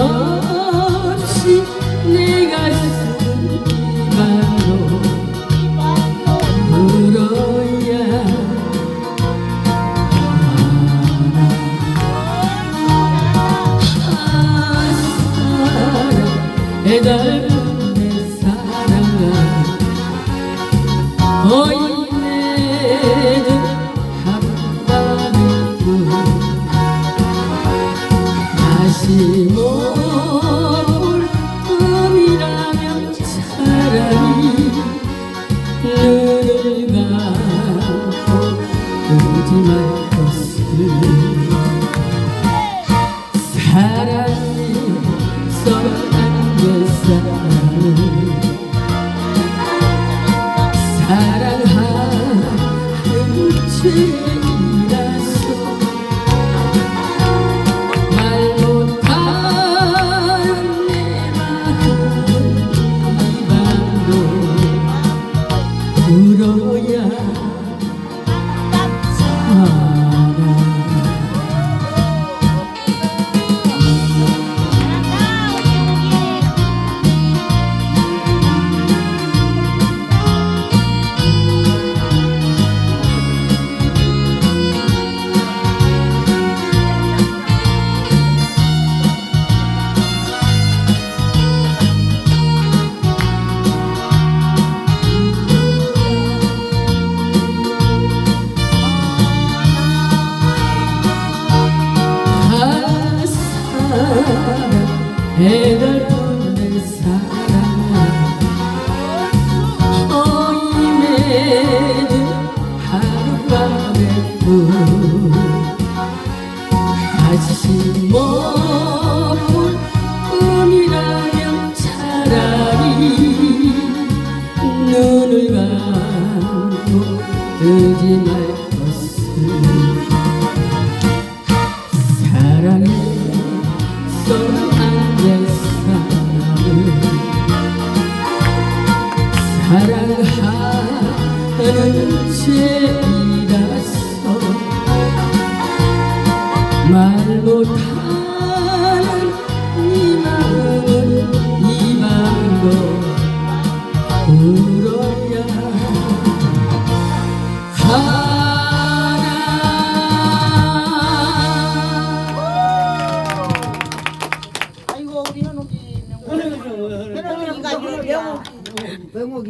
없이 내가 쓴 이발로 물어야 사랑 해달픈 내 사랑아. 어이 내 다시 모를 꿈이라면 차라리 눈을 감고 울지 말 것을. 사랑이 써안는 사람을 사랑하는 죄 애들 보내 사랑 어임에는 하룻밤의 꿈 다시 머물 꿈이라면 차라리 눈을 감고 뜨지 말 것을 죄이라서 말 못하는 이 마음은 이 마음도 울어야 하나. 아이고 우리 현욱이 현욱이가 명곡이.